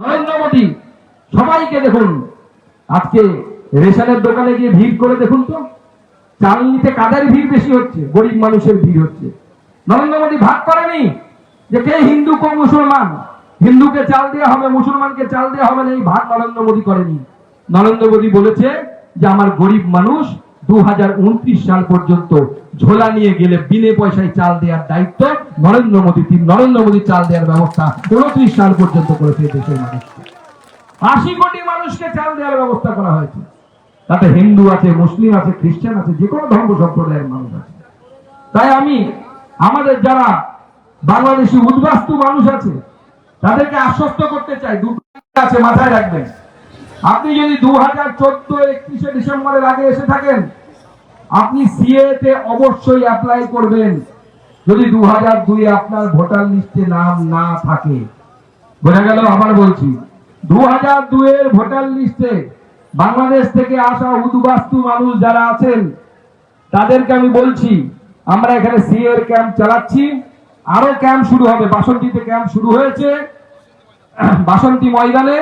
নরেন্দ্র মোদী, সবাইকে দেখুন। আজকে রেশনের দোকানে গিয়ে ভিড় করে দেখুন তো। চাল নিতে কাদের ভিড় বেশি হচ্ছে? গরিব মানুষের ভিড় হচ্ছে। নরেন্দ্র মোদী ভাগ করেনি যে কে হিন্দু কো মুসলমান? হিন্দুকে চাল দেওয়া হবে, মুসলমানকে চাল দেওয়া হবে না, এই ভাগ নরেন্দ্র মোদী করেনি। নরেন্দ্র মোদী বলেছে যে, আমার গরিব মানুষ দু হাজার উনত্রিশ সাল পর্যন্ত ঝোলা নিয়ে গেলে বিনে পয়সায় চাল দেওয়ার দায়িত্ব নরেন্দ্র মোদী। তিনি নরেন্দ্র মোদী চাল দেওয়ার ব্যবস্থা উনত্রিশ সাল পর্যন্ত করেছে দেশের মানুষকে আশি কোটি মানুষকে চাল দেওয়ার ব্যবস্থা করা হয়েছে। তাতে হিন্দু আছে, মুসলিম আছে, খ্রিস্টান আছে, যে কোনো ধর্ম সম্প্রদায়ের মানুষ আছে। তাই আমি, আমাদের যারা বাংলাদেশি উদ্বাস্তু মানুষ আছে, তাদেরকে আশ্বস্ত করতে চাই দুটো আছে, মাথায় রাখবেন। আপনি যদি দু হাজার চোদ্দ, একত্রিশে ডিসেম্বরের আগে এসে থাকেন আপনি সিএ তে অবশ্যই অ্যাপ্লাই করবেন। যদি দু হাজার দুই আপনার ভোটার লিস্টে নাম না থাকে। বোঝা গেল আবার বলছি। দু হাজার দুইয়ের ভোটার লিস্টে বাংলাদেশ থেকে আসা উদ্বাস্তু মানুষ যারা আছেন, তাদেরকে আমি বলছি, আমরা এখানে সি এর ক্যাম্প চালাচ্ছি। আরও ক্যাম্প শুরু হবে। বাসন্তীতে ক্যাম্প শুরু হয়েছে। বাসন্তী ময়দানে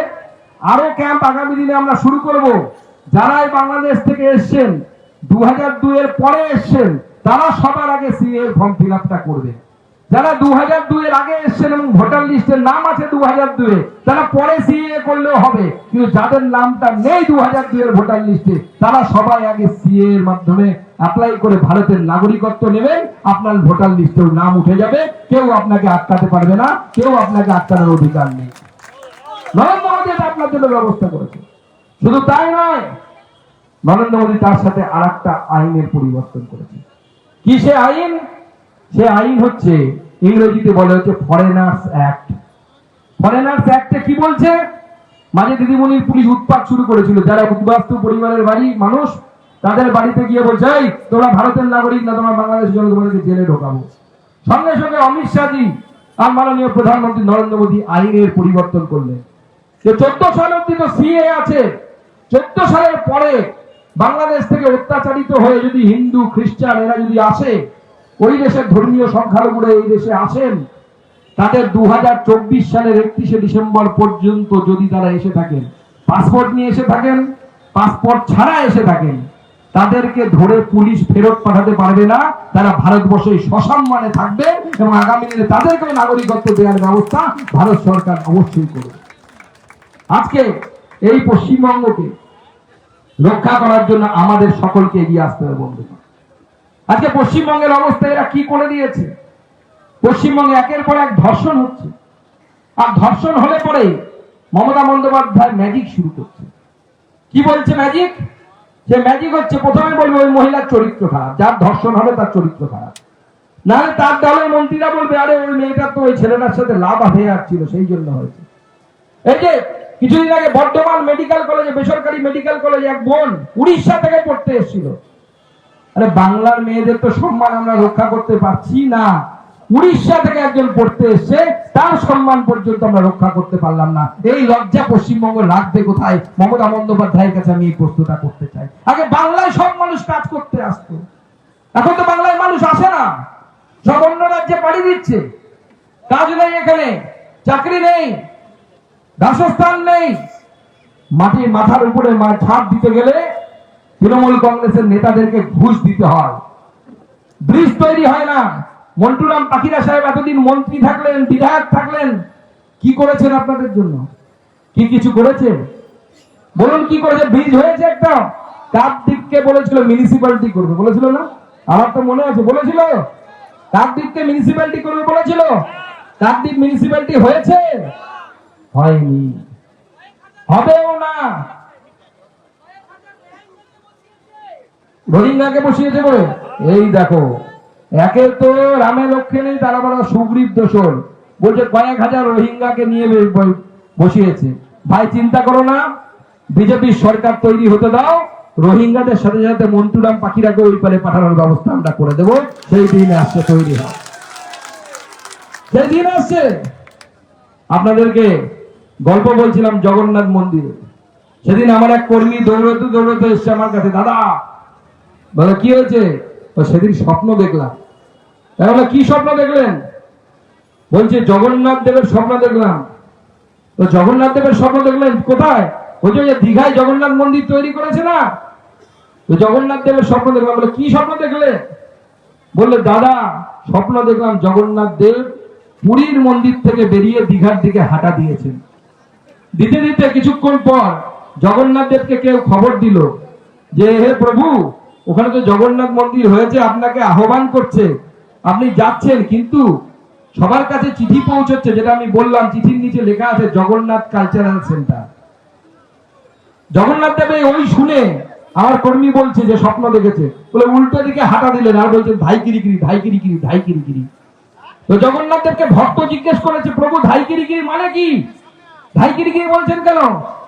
আরও ক্যাম্প আগামী দিনে আমরা শুরু করব। যারাই বাংলাদেশ থেকে এসছেন দু হাজার পরে এসছেন তারা সবার আগে সি এর ফর্ম ফিল করবে। যারা দু হাজার আগে এসছেন এবং ভোটার নাম আছে দু হাজার দুয়ে তারা পরে সিএ করলেও হবে। কিন্তু যাদের নামটা নেই দু হাজার ভোটার লিস্টে, তারা সবাই আগে সিএ এর মাধ্যমে অ্যাপ্লাই করে ভারতের নাগরিকত্ব নেবেন। আপনার ভোটার লিস্টেও নাম উঠে যাবে। কেউ আপনাকে আটকাতে পারবে না, কেউ আপনাকে আটকানোর অধিকার নেই। নরেন্দ্র মোদী আপনার জন্য ব্যবস্থা করেছে। শুধু তাই নয় নরেন্দ্র মোদী তার সাথে আর একটা আইনের পরিবর্তন করেছে কি সে আইন? সে আইন হচ্ছে, ইংরেজিতে বলে হচ্ছে ফরেনার্স অ্যাক্ট ফরেনার্স অ্যাক্টে কি বলছে? মাঝে দিদিমণির পুলিশ উৎপাত শুরু করেছিল। যারা উদ্বাস্তু পরিবারের বাড়ি, মানুষ, তাদের বাড়িতে গিয়ে বলছে তোমরা ভারতের নাগরিক না, তোমরা বাংলাদেশ তোমাদেরকে জেলে ঢোকাবো। সঙ্গে সঙ্গে অমিত শাহজি আর মাননীয় প্রধানমন্ত্রী নরেন্দ্র মোদী আইনের পরিবর্তন করলেন। যে চোদ্দ সাল অব্দি তো সিএ আছে। চোদ্দ সালের পরে বাংলাদেশ থেকে অত্যাচারিত হয়ে যদি হিন্দু, খ্রিস্টান এরা যদি আসে, ওই দেশের ধর্মীয় সংখ্যালঘুরা এই দেশে আসেন, তাদের দু হাজার চব্বিশ সালের একত্রিশে ডিসেম্বর পর্যন্ত যদি তারা এসে থাকেন, পাসপোর্ট নিয়ে এসে থাকেন, পাসপোর্ট ছাড়া এসে থাকেন, তাদেরকে ধরে পুলিশ ফেরত পাঠাতে পারবে না, তারা ভারতবর্ষে সসম্মানে থাকবে এবং আগামী দিনে তাদেরকেও নাগরিকত্ব দেওয়ার ব্যবস্থা ভারত সরকার অবশ্যই করবে। আজকে এই পশ্চিমবঙ্গকে রক্ষা করার জন্য আমাদের সকলকে এগিয়ে আসতে হবে বন্ধুগণ আজকে পশ্চিমবঙ্গের অবস্থা এরা কি করে দিয়েছে? পশ্চিমবঙ্গে একের পর এক ধর্ষণ হচ্ছে। আর ধর্ষণ হলে পরে মমতা বন্দ্যোপাধ্যায় ম্যাজিক শুরু করছে। কি বলছে ম্যাজিক সে ম্যাজিক হচ্ছে, প্রথমে বলবে ওই মহিলার চরিত্র খারাপ, যার ধর্ষণ হবে তার চরিত্র খারাপ। নাহলে তার দলের মন্ত্রীরা বলবে, আরে ওই মেয়েটা তো ওই ছেলেটার সাথে লাভ হয়ে যাচ্ছিল সেই জন্য হয়েছে। এই যে কিছুদিন আগে বর্ধমান মেডিকেল কলেজে, বেসরকারি মেডিকেল কলেজে এক বোন উড়িষ্যা থেকে পড়তে এসেছিল। আরে বাংলার মেয়েদের তো সম্মান আমরা রক্ষা করতে পারছি না। উড়িষ্যা থেকে একজন পড়তে এসছে, তার সম্মান পর্যন্ত আমরা রক্ষা করতে পারলাম না। এই লজ্জা পশ্চিমবঙ্গ রাখবে কোথায়? মমতা বন্দ্যোপাধ্যায়ের কাছে আমি এই প্রশ্নটা করতে চাই। আগে বাংলায় সব মানুষ কাজ করতে আসতো। এখন তো বাংলায় মানুষ আসে না। সব অন্য রাজ্যে পাড়ি দিচ্ছে। কাজ নেই এখানে, চাকরি নেই। বাসস্থান নেই। মাটির মাথার উপরে ছাদ দিতে গেলে তৃণমূল কংগ্রেসের নেতাদেরকে ঘুষ দিতে হয়। ব্রিজ তৈরি হয় না। মন্টুরাম পাখিরা সাহেব এতদিন মন্ত্রী থাকলেন, বিধায়ক থাকলেন, কি করেছেন আপনাদের জন্য? কি কিছু করেছেন? বলুন কি করেছে? ব্রিজ হয়েছে একটা। কাকদ্বীপকে বলেছিল মিউনিসিপ্যালিটি করবে। বলেছিল না? আমার তো মনে আছে। বলেছিল? কাকদ্বীপকে মিউনিসিপ্যালিটি করবে বলেছিল? কাকদ্বীপ মিউনিসিপ্যালিটি হয়েছে? হয়নি। হবেও না। রোহিঙ্গাকে এই দেখো তো রামে লক্ষ্যে নেই, তারা সুগ্রীব দোষর। বলছে কয়েক হাজার রোহিঙ্গাকে নিয়ে বসিয়েছে। ভাই, চিন্তা করো না। বিজেপির সরকার তৈরি হতে দাও। রোহিঙ্গাদের সাথে সাথে মন্টুরাম পাখিরাকে ওই পারে পাঠানোর ব্যবস্থা আমরা করে দেবো। সেই দিন আসছে, তৈরি হয়। সেই দিন আসছে। আপনাদেরকে গল্প বলছিলাম জগন্নাথ মন্দিরে। সেদিন আমার এক কর্মী দৌড়তে দৌড়তে এসছে আমার কাছে, দাদা, বলে, কি হয়েছে? সেদিন স্বপ্ন দেখলাম। তাহলে কি স্বপ্ন দেখলেন? বলছে, জগন্নাথ দেবের স্বপ্ন দেখলাম। তো জগন্নাথ দেবের স্বপ্ন দেখলেন কোথায়? ওই যে দীঘায় জগন্নাথ মন্দির তৈরি করেছে না? তো জগন্নাথ দেবের স্বপ্ন দেখলাম। বলে, কি স্বপ্ন দেখলে বললে, দাদা, স্বপ্ন দেখলাম জগন্নাথ দেব পুরীর মন্দির থেকে বেরিয়ে দীঘার দিকে হাঁটা দিয়েছেন। দিতে দিতে কিছুক্ষণ পর জগন্নাথ দেবকে কেউ খবর দিল যে, হে প্রভু, ওখানে তো জগন্নাথ মন্দির হয়েছে, আপনাকে আহ্বান করছে। আপনি যাচ্ছেন, কিন্তু সবার কাছে চিঠি পৌঁছচ্ছে, যেটা আমি বললাম, চিঠির নিচে লেখা আছে জগন্নাথ কালচারাল সেন্টার। জগন্নাথ দেব ওই শুনে আমার কর্মী বলছে যে, স্বপ্ন দেখেছে। বলে উল্টো দিকে হাঁটা দিলেন আর বলছে, ধাই কিরিকিরি ধাই কিরিকিরি ধাই কিরিকিরি তো জগন্নাথ দেবকে ভক্ত জিজ্ঞেস করেছে, প্রভু, ধাই কিরিকিরি মানে কি? ধাই কিরিকিরি বলছেন কেন?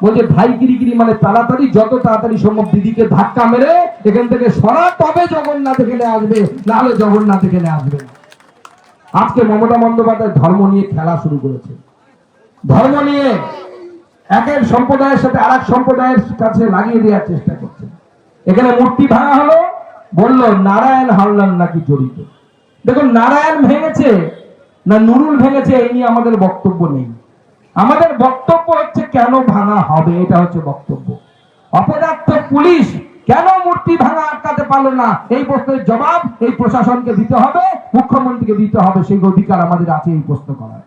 বলছে ধাই কিরিকিরি মানে তাড়াতাড়ি, যত তাড়াতাড়ি সম্ভব দিদিকে ধাক্কা মেরে এখান থেকে সরা, তবে জগন্নাথ এখানে আসবে, নাহলে জগন্নাথ এখানে আসবে আজকে মমতা বন্দ্যোপাধ্যায় ধর্ম নিয়ে খেলা শুরু করেছে। ধর্ম নিয়ে একের সম্প্রদায়ের সাথে আর এক সম্প্রদায়ের কাছে লাগিয়ে দেওয়ার চেষ্টা করছে। এখানে মূর্তি ভাঙা হলো, বলল, নারায়ণ হাওলার নাকি জড়িত দেখুন, নারায়ণ ভেঙেছে না নুরুল ভেঙেছে, এই নিয়ে আমাদের বক্তব্য নেই। আমাদের বক্তব্য হচ্ছে কেন ভাঙা হবে? এটা হচ্ছে বক্তব্য। অপদার্থ পুলিশ কেন মূর্তি ভাঙা আটকাতে পারল না? এই প্রশ্নের জবাব এই প্রশাসনকে দিতে হবে, মুখ্যমন্ত্রীকে দিতে হবে। সেই অধিকার আমাদের আছে এই প্রশ্ন করার।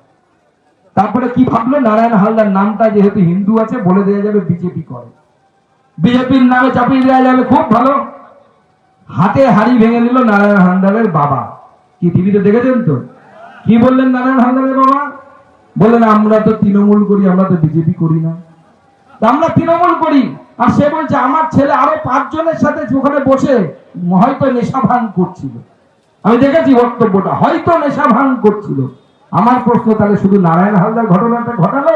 তারপরে কি ভাবলো? নারায়ণ হালদার নামটা যেহেতু হিন্দু আছে, বলে দেওয়া যাবে বিজেপি করে। বিজেপির নামে চাপিয়ে দেওয়া যাবে, খুব ভালো। হাতে হাড়ি ভেঙে নিল নারায়ণ হালদারের বাবা। কি টিভিতে দেখেছেন তো? কি বললেন নারায়ণ হালদারের বাবা? বললেন আমরা তো তৃণমূল করি, আমরা তো বিজেপি করি না। আমরা তৃণমূল করি। আর সে বলছে, আমার ছেলে আরও পাঁচজনের সাথে ওখানে বসে হয়তো নেশা ভান করছিল। আমি দেখেছি বক্তব্যটা, হয়তো নেশা ভান করছিল। আমার প্রশ্ন তাহলে শুধু নারায়ণ হালদার ঘটনাটা ঘটালো,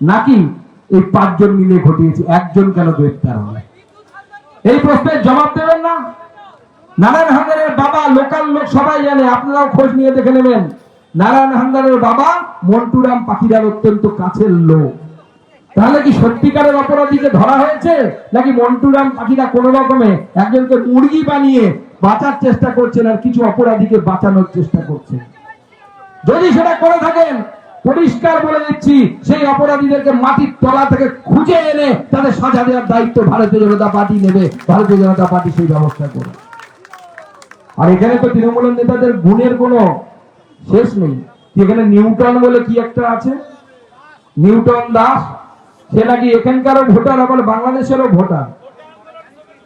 নাকি এই পাঁচজন মিলে ঘটিয়েছে, একজন কেন গ্রেপ্তার হলো? এই প্রশ্নের জবাব দেবেন না? নারায়ণ হালদারের বাবা, লোকাল লোক সবাই জানে, আপনারাও খোঁজ নিয়ে দেখে নেবেন। নারায়ণ হালদারের বাবা মন্টুরাম পাখিরার অত্যন্ত কাছের লোক। তাহলে কি সত্যিকারের অপরাধীকে ধরা হয়েছে, নাকি মন্টুরাম পাখিরা কোন রকমে একজনকে মুরগি বানিয়ে বাঁচার চেষ্টা করছেন আর কিছু অপরাধীকে বাঁচানোর চেষ্টা করছেন? যদি সেটা করে থাকেন, পরিষ্কার বলে দিচ্ছি, সেই অপরাধীদেরকে মাটির তলা থেকে খুঁজে এনে তাদের সাজা দেওয়ার দায়িত্ব ভারতীয় জনতা পার্টি নেবে। ভারতীয় জনতা পার্টি সেই ব্যবস্থা করবে আর এখানে তো তৃণমূলের নেতাদের গুণের কোনো শেষ নেই। এখানে নিউটন বলে কি একটা আছে? নিউটন দাস, সে নাকি এখানকারও ভোটার, আবার বাংলাদেশেরও ভোটার।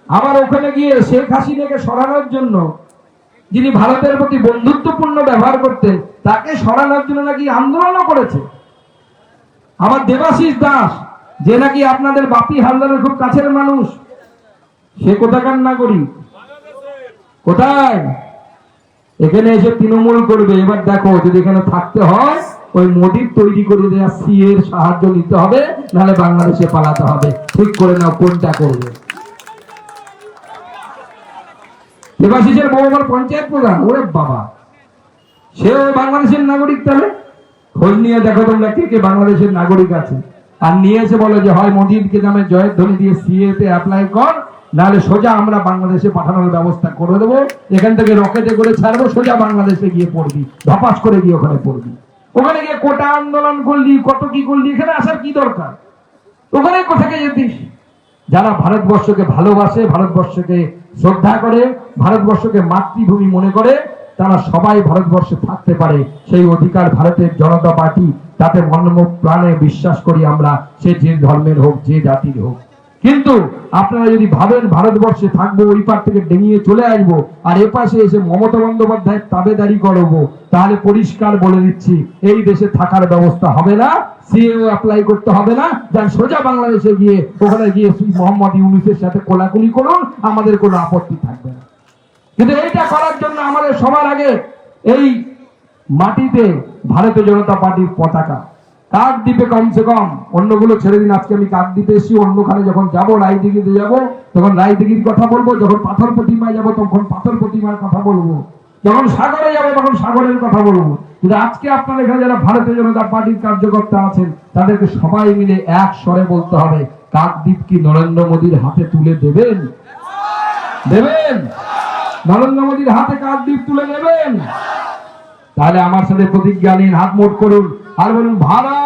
আবার ওখানে গিয়ে শেখ হাসিনাকে সরানোর জন্য যিনি ভারতের প্রতি বন্ধুত্বপূর্ণ ব্যবহার করতেন, তাকে সরানোর জন্য নাকি আন্দোলনও করেছে। আবার দেবাশিস দাস, যে নাকি আপনাদের বাপি হালদারের খুব কাছের মানুষ, সে কোথাকার নাগরিক? কোথায়? এখানে এসে তৃণমূল করবে। এবার দেখো, যদি এখানে থাকতে হয়, ওই মোদির তৈরি করে দেওয়া সি এর সাহায্য নিতে হবে, নাহলে বাংলাদেশে পালাতে হবে। ঠিক করে নাও, কোনটা করবে। দেবাশিসের বউ আমার পঞ্চায়েত প্রধান, ওরে বাবা। সেও বাংলাদেশের নাগরিক তাহলে? খোঁজ নিয়ে দেখো তোমরা কে কে বাংলাদেশের নাগরিক আছে। আর নিয়ে এসে বলো যে, হয় মোদীকে নামে জয়ের ধ্বনি দিয়ে সিএ তে অ্যাপ্লাই কর নাহলে সোজা আমরা বাংলাদেশে পাঠানোর ব্যবস্থা করে দেবো। এখান থেকে রকেটে করে ছাড়বো, সোজা বাংলাদেশে গিয়ে পড়বি, ধপাস করে গিয়ে ওখানে পড়বি। ওখানে গিয়ে কোটা আন্দোলন করলি, কত কি করলি, এখানে আসার কি দরকার? ওখানে কোথাকে যেতিস? যারা ভারতবর্ষকে ভালোবাসে, ভারতবর্ষকে শ্রদ্ধা করে, ভারতবর্ষকে মাতৃভূমি মনে করে, তারা সবাই ভারতবর্ষে থাকতে পারে। সেই অধিকার ভারতের জনতা পার্টি, তাতে মর্ম প্রাণে বিশ্বাস করি আমরা, সে যে ধর্মের হোক, যে জাতির হোক। কিন্তু আপনারা যদি ভাবেন ভারতবর্ষে থাকব, ওই পার থেকে ডেঙিয়ে চলে আসব, আর এ পাশে এসে মমতা বন্দ্যোপাধ্যায়ের তাবেদারি করব, তাহলে পরিষ্কার বলে দিচ্ছি, এই দেশে থাকার ব্যবস্থা হবে না সিএও অ্যাপ্লাই করতে হবে না, যান সোজা বাংলাদেশে গিয়ে, ওখানে গিয়ে মোহাম্মদ ইউনুসের সাথে কোলাকুলি করুন, আমাদের কোনো আপত্তি থাকবে না। কিন্তু এইটা করার জন্য আমাদের সবার আগে এই মাটিতে ভারতীয় জনতা পার্টির পতাকা কাকদ্বীপে কমসে কম। অন্যগুলো ছেড়ে দিন, আজকে আমি কাকদ্বীপে এসেছি, অন্যখানে যখন যাব, রায়দিঘিতে যাব, তখন রায়দিঘির কথা বলব, যখন পাথর প্রতিমায় যাব, তখন পাথর প্রতিমার কথা বলব। যখন সাগরে যাব, তখন সাগরের কথা বলব। কিন্তু আজকে আপনার এখানে যারা ভারতীয় জনতা পার্টির কার্যকর্তা আছেন, তাদেরকে সবাই মিলে এক স্বরে বলতে হবে, কাকদ্বীপ কি নরেন্দ্র মোদীর হাতে তুলে দেবেন? দেবেন? নরেন্দ্র মোদীর হাতে কাকদ্বীপ তুলে দেবেন? তাহলে আমার সাথে প্রতিজ্ঞা নিন, হাত মোট করুন। আর বলুন, ভারত